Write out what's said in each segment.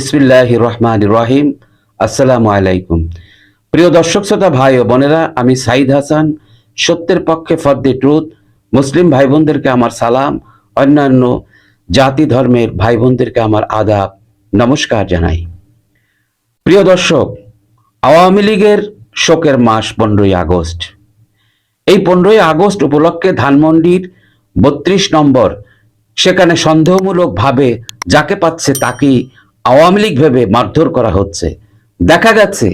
ইসমিল্লাহ রহমান রহিম আসসালামু আলাইকুম প্রিয় দর্শক শ্রোতা, ভাই ও বোনেরা, আমি সাইদ হাসান। সত্যের পক্ষে ফর দি ট্রুথ। মুসলিম ভাই বোনদেরকে আমার সালাম। অন্যান্য জাতি ধর্মের ভাই বোনদেরকে আমার আদাব। নমস্কার জানাই। প্রিয় দর্শক, আওয়ামী লীগের শোকের মাস পনেরোই আগস্ট। এই পনেরোই আগস্ট উপলক্ষে ধানমন্ডির বত্রিশ নম্বর, সেখানে সন্দেহমূলকভাবে যাকে পাচ্ছে তাকেই আওয়ামী লীগ ভেবে মারধর করা হচ্ছে। দেখা গেছে,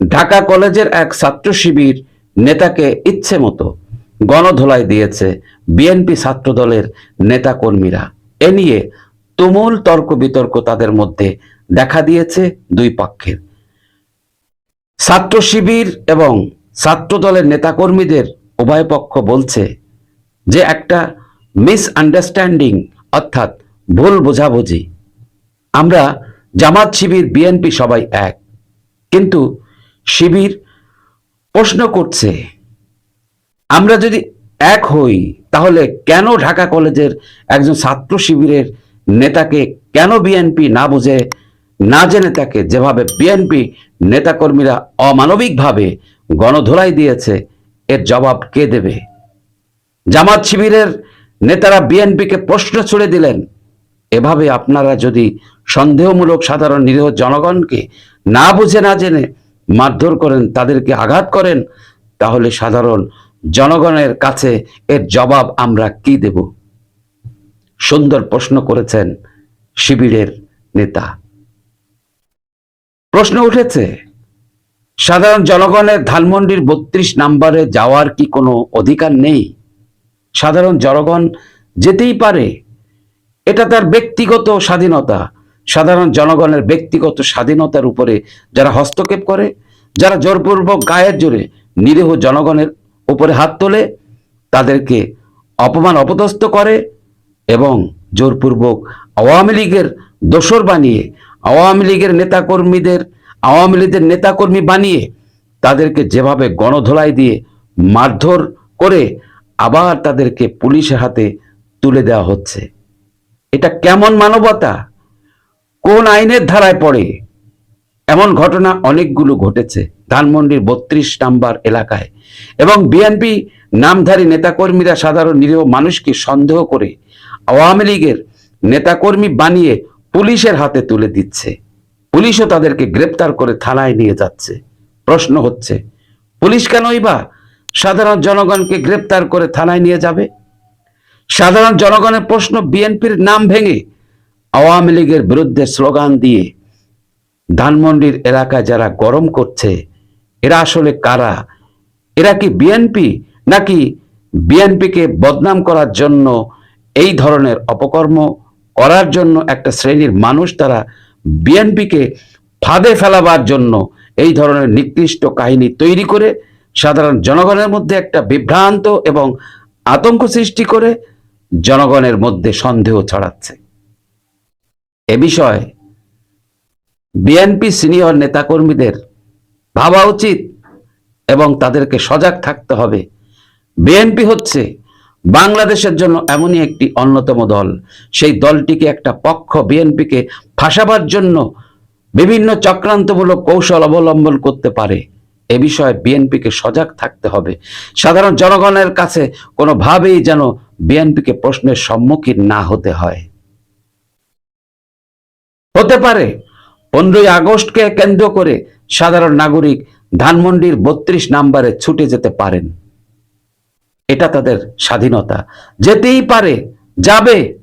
ঢাকা কলেজের এক ছাত্র শিবির নেতাকে ইচ্ছে মতো গণধোলাই দিয়েছে বিএনপি ছাত্র দলের নেতাকর্মীরা। এ নিয়ে তুমুল তর্ক বিতর্ক তাদের মধ্যে দেখা দিয়েছে দুই পক্ষের। ছাত্র শিবির এবং ছাত্র দলের নেতাকর্মীদের উভয় পক্ষ বলছে যে একটা মিস আন্ডারস্ট্যান্ডিং অর্থাৎ ভুল বোঝাবুঝি। আমরা জামাত, শিবির বিএনপি সবাই এক। কিন্তু শিবির প্রশ্ন করছে, আমরা যদি এক হই, তাহলে কেন ঢাকা কলেজের একজন ছাত্র শিবিরের নেতাকে কেন বিএনপি না বুঝে, না জেনে তাকে যেভাবে বিএনপি নেতাকর্মীরা অমানবিকভাবে গণধোলাই দিয়েছে, এর জবাব কে দেবে? জামাত, শিবিরের নেতারা বিএনপিকে প্রশ্ন ছুড়ে দিলেন। এভাবে আপনারা যদি সন্দেহমূলক সাধারণ নিরীহ জনগণকে না বুঝে, না জেনে মারধর করেন, তাদেরকে আঘাত করেন, তাহলে সাধারণ জনগণের কাছে এর জবাব আমরা কি দেব? সুন্দর প্রশ্ন করেছেন শিবিরের নেতা। প্রশ্ন উঠেছে, সাধারণ জনগণের ধানমন্ডির বত্রিশ নাম্বারে যাওয়ার কি কোনো অধিকার নেই? সাধারণ জনগণ যেতেই পারে এটা তার ব্যক্তিগত স্বাধীনতা। সাধারণ জনগণের ব্যক্তিগত স্বাধীনতার উপরে যারা হস্তক্ষেপ করে, যারা জোরপূর্বক গায়ের জোরে নিরীহ জনগণের উপরে হাত তোলে, তাদেরকে অপমান অপদস্থ করে এবং জোরপূর্বক আওয়ামী লীগের দোসর বানিয়ে, আওয়ামী লীগের নেতাকর্মীদের, আওয়ামী লীগের নেতাকর্মী বানিয়ে তাদেরকে যেভাবে গণধোলাই দিয়ে মারধর করে আবার তাদেরকে পুলিশের হাতে তুলে দেওয়া হচ্ছে। এটা কেমন মানবতা? কোন আইনের ধারায় পড়ে? এমন ঘটনা অনেকগুলো ঘটেছে ধানমন্ডির বত্রিশ নাম্বার এলাকায়। এবং বিএনপি নামধারী নেতাকর্মীরা সাধারণ নিরীহ মানুষকে সন্দেহ করে আওয়ামী লীগের নেতাকর্মী বানিয়ে পুলিশের হাতে তুলে দিচ্ছে। পুলিশও তাদেরকে গ্রেপ্তার করে থানায় নিয়ে যাচ্ছে। প্রশ্ন হচ্ছে, পুলিশ কেনই বা সাধারণ জনগণকে গ্রেপ্তার করে থানায় নিয়ে যাবে? সাধারণ জনগণের প্রশ্ন, বিএনপির নাম ভেঙে আওয়ামী লীগের বিরুদ্ধে স্লোগান দিয়ে ধানমন্ডির এলাকায় যারা গরম করছে, এরা আসলে কারা? এরা কি বিএনপি নাকি বিএনপিকে বদনাম করার জন্য, এই ধরনের অপকর্ম করার জন্য একটা শ্রেণির মানুষ তারা বিএনপিকে ফাঁদে ফেলাবার জন্য এই ধরনের নিকৃষ্ট কাহিনী তৈরি করে সাধারণ জনগণের মধ্যে একটা বিভ্রান্ত এবং আতঙ্ক সৃষ্টি করে জনগণের মধ্যে সন্দেহ ছড়াচ্ছে। এ বিষয়ে বিএনপি সিনিয়র নেতাকর্মীদের ভাবা উচিত এবং তাদেরকে সজাগ থাকতে হবে। বিএনপি হচ্ছে বাংলাদেশের জন্য এমনই একটি অন্যতম দল। সেই দলটিকে একটা পক্ষ বিএনপিকে ফাঁসাবার জন্য বিভিন্ন চক্রান্তমূলক কৌশল অবলম্বন করতে পারে। এ বিষয়ে বিএনপিকে সজাগ থাকতে হবে। সাধারণ জনগণের কাছে কোনোভাবেই যেন বিএনপিকে প্রশ্নের সম্মুখীন না হতে হয়। হতে পারে, পনেরোই আগস্টকে কেন্দ্র করে সাধারণ নাগরিক ধানমন্ডির বত্রিশ নাম্বারে ছুটে যেতে পারেন। এটা তাদের স্বাধীনতা। যেতেই পারে, যাবে।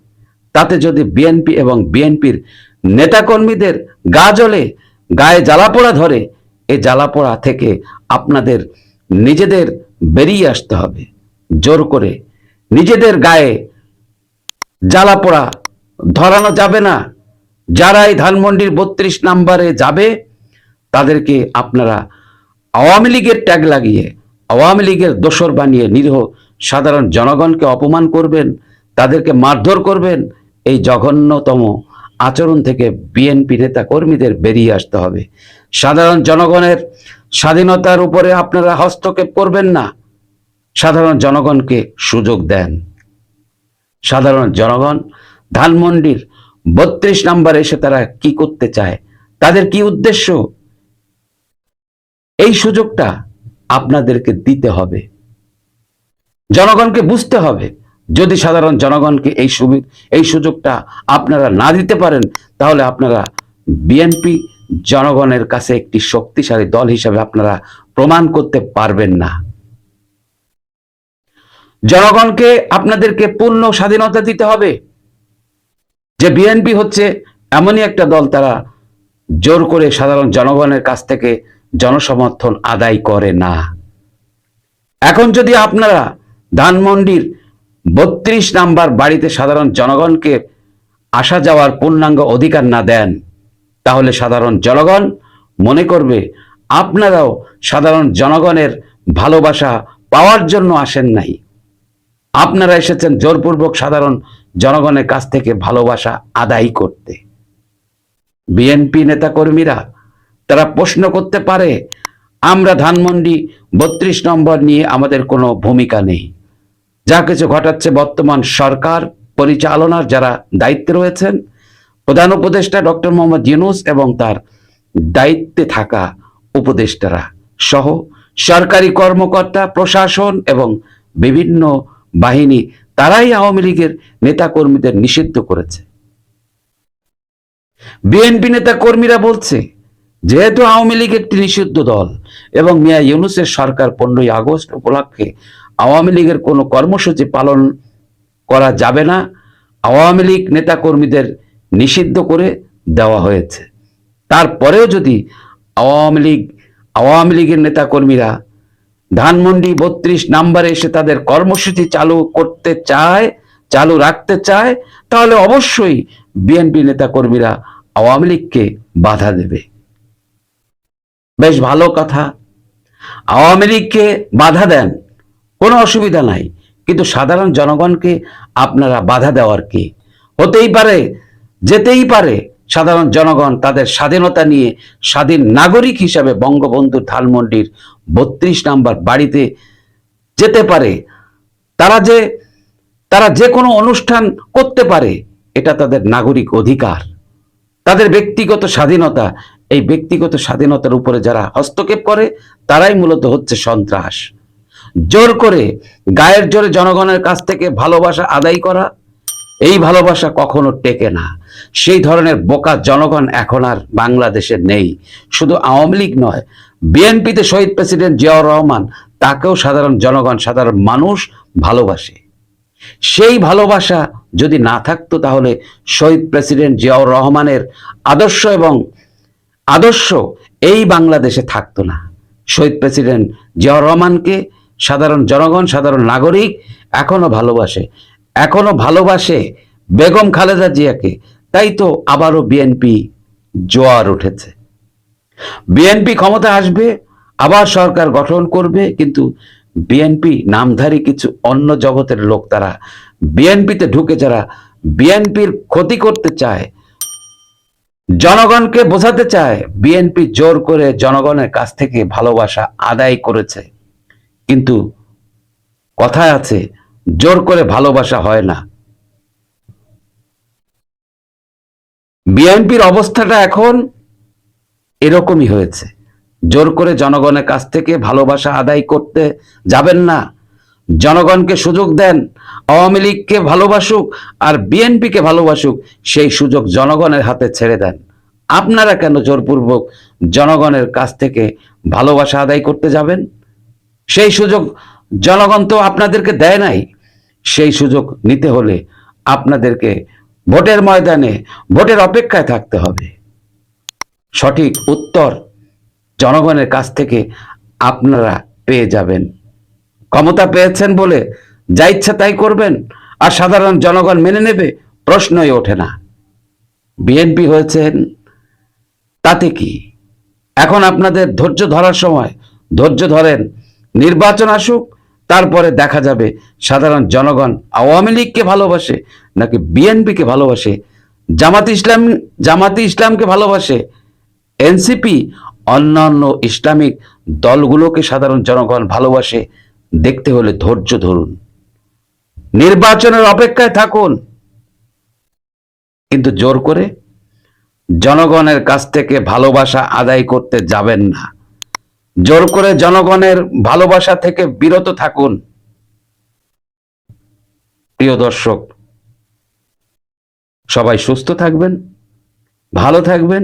তাতে যদি বিএনপি এবং বিএনপির নেতাকর্মীদের গা জ্বলে, গায়ে জ্বালাপোড়া ধরে এই জ্বালাপোড়া থেকে আপনাদের নিজেদের বেরিয়ে আসতে হবে। জোর করে নিজেদের গায়ে জ্বালাপোড়া ধরানো যাবে না। যারা এই ধানমন্ডির বত্রিশ নাম্বারে যাবে, তাদেরকে আপনারা আওয়ামী লীগের ট্যাগ লাগিয়ে, আওয়ামী লীগের দোসর বানিয়ে নিরীহ সাধারণ জনগণকে অপমান করবেন, তাদেরকে মারধর করবেন, এই জঘন্যতম আচরণ থেকে বিএনপি নেতা কর্মীদের বেরিয়ে আসতে হবে। সাধারণ জনগণের স্বাধীনতার উপরে আপনারা হস্তক্ষেপ করবেন না। সাধারণ জনগণকে সুযোগ দেন। সাধারণ জনগণ ধানমন্ডির বত্রিশ নাম্বার এসে তারা কি করতে চায়, তাদের কি উদ্দেশ্য? এই সুযোগটা আপনাদেরকে দিতে হবে। জনগণকে বুঝতে হবে। যদি সাধারণ জনগণকে এই এই সুযোগটা আপনারা না দিতে পারেন, তাহলে আপনারা বিএনপি জনগণের কাছে একটি শক্তিশালী দল হিসাবে আপনারা প্রমাণ করতে পারবেন না। জনগণকে আপনাদেরকে পূর্ণ স্বাধীনতা দিতে হবে। যে বিএনপি হচ্ছে এমনই একটা দল তারা জোর করে সাধারণ জনগণের কাছ থেকে জনসমর্থন আদায় করে না। এখন যদি আপনারা ধানমন্ডির বত্রিশ নাম্বার বাড়িতে সাধারণ জনগণকে আসা যাওয়ার পূর্ণাঙ্গ অধিকার না দেন, তাহলে সাধারণ জনগণ মনে করবে আপনারাও সাধারণ জনগণের ভালোবাসা পাওয়ার জন্য আসেন নাই। আপনারা এসেছেন জোরপূর্বক সাধারণ জনগণের কাছ থেকে ভালোবাসা আদায় করতে। বিএনপি নেতাকর্মীরা, তারা প্রশ্ন করতে পারে, আমরা ধানমন্ডি বত্রিশ নম্বর নিয়ে আমাদের কোনো ভূমিকা নেই। যা কিছু ঘটাচ্ছে বর্তমান সরকার পরিচালনার যারা দায়িত্বে রয়েছেন, প্রধান উপদেষ্টা ডক্টর মোহাম্মদ ইউনুস এবং তার দায়িত্বে থাকা উপদেষ্টারা সহ সরকারি কর্মকর্তা, প্রশাসন এবং বিভিন্ন বাহিনী তারাই আওয়ামী লীগের নেতাকর্মীদের নিষিদ্ধ করেছে। বিএনপি নেতা কর্মীরা বলছে, যেহেতু আওয়ামী লীগ একটি নিষিদ্ধ দল এবং মিয়া ইউনুসের সরকার পনেরোই আগস্ট উপলক্ষে আওয়ামী লীগের কোনো কর্মসূচি পালন করা যাবে না, আওয়ামী লীগ নেতা কর্মীদের নিষিদ্ধ করে দেওয়া হয়েছে। তারপরেও যদি আওয়ামী লীগ, আওয়ামী লীগের নেতা কর্মীরা ধানমন্ডি বত্রিশ নাম্বারে এসে তাদের কর্মসূচি চালু করতে চায়, চালু রাখতে চায়, তাহলে অবশ্যই বিএনপি নেতা কর্মীরা আওয়ামী লীগকে বাধা দেবে। বেশ ভালো কথা। আওয়ামী লীগকে বাধা দেন, কোনো অসুবিধা নাই, কিন্তু সাধারণ জনগণকে আপনারা বাধা দেওয়ার কি? হতেই পারে, যেতেই পারে, সাধারণ জনগণ তাদের স্বাধীনতা নিয়ে স্বাধীন নাগরিক হিসাবে বঙ্গবন্ধু ধানমন্ডির বত্রিশ নাম্বার বাড়িতে যেতে পারে। তারা যে তারা যে কোনো অনুষ্ঠান করতে পারে, এটা তাদের নাগরিক অধিকার। তাদের ব্যক্তিগত স্বাধীনতা, এই ব্যক্তিগত স্বাধীনতার উপরে যারা হস্তক্ষেপ করে, তারাই মূলত হচ্ছে সন্ত্রাস। জোর করে গায়ের জোরে জনগণের কাছ থেকে ভালোবাসা আদায় করা, এই ভালোবাসা কখনো টেকে না। সেই ধরনের বোকা জনগণ এখন আর বাংলাদেশে নেই। শুধু আওয়ামী লীগ নয় বিএনপিতে শহীদ প্রেসিডেন্ট জিয়াউর রহমান, তাকেও সাধারণ জনগণ, সাধারণ মানুষ ভালোবাসে। সেই ভালোবাসা যদি না থাকতো তাহলে শহীদ প্রেসিডেন্ট জিয়াউর রহমানের আদর্শ এবং আদর্শ এই বাংলাদেশে থাকতো না। শহীদ প্রেসিডেন্ট জিয়াউর রহমানকে সাধারণ জনগণ, সাধারণ নাগরিক এখনও ভালোবাসে। এখনও ভালোবাসে বেগম খালেদা জিয়াকে। তাই তো আবারও বিএনপি জোয়ার উঠেছে। বিএনপি ক্ষমতা আসবে, আবার সরকার গঠন করবে, কিন্তু বিএনপি নামধারী কিছু অন্য জগতের লোক তারা বিএনপিতে ঢুকে যারা বিএনপির ক্ষতি করতে চায়, জনগণকে বোঝাতে চায়, বিএনপি জোর করে জনগণের কাছ থেকে ভালোবাসা আদায় করেছে। কিন্তু কথায় আছে, জোর করে ভালোবাসা হয় না। বিএনপির অবস্থাটা এখন এরকমই হয়েছে। জোর করে জনগণের কাছ থেকে ভালোবাসা আদায় করতে যাবেন না। জনগণকে সুযোগ দেন, আওয়ামী লীগকে ভালোবাসুক আর বিএনপিকে ভালোবাসুক, সেই সুযোগ জনগণের হাতে ছেড়ে দেন। আপনারা কেন জোরপূর্বক জনগণের কাছ থেকে ভালোবাসা আদায় করতে যাবেন? সেই সুযোগ জনগণ তো আপনাদেরকে দেয় নাই। সেই সুযোগ নিতে হলে আপনাদেরকে ভোটের ময়দানে, ভোটের অপেক্ষায় থাকতে হবে। সঠিক উত্তর জনগণের কাছ থেকে আপনারা পেয়ে যাবেন। ক্ষমতা পেয়েছেন বলে যা ইচ্ছা তাই করবেন, আর সাধারণ জনগণ মেনে নেবে প্রশ্নই ওঠে না। বিএনপি হয়েছেন তাতে কি? এখন আপনাদের ধৈর্য ধরার সময়। ধৈর্য ধরেন, নির্বাচন আসুক, তারপরে দেখা যাবে সাধারণ জনগণ আওয়ামী লীগকে ভালোবাসে নাকি বিএনপিকে ভালোবাসে, জামাত ইসলাম, জামাতি ইসলামকে ভালোবাসে এনসিপি, অন্যান্য ইসলামিক দলগুলোকে সাধারণ জনগণ ভালোবাসে, দেখতে হলে ধৈর্য ধরুন। নির্বাচনের অপেক্ষায় থাকুন। কিন্তু জোর করে জনগণের কাছ থেকে ভালোবাসা আদায় করতে যাবেন না। জোর করে জনগণের ভালোবাসা থেকে বিরত থাকুন। প্রিয় দর্শক, সবাই সুস্থ থাকবেন, ভালো থাকবেন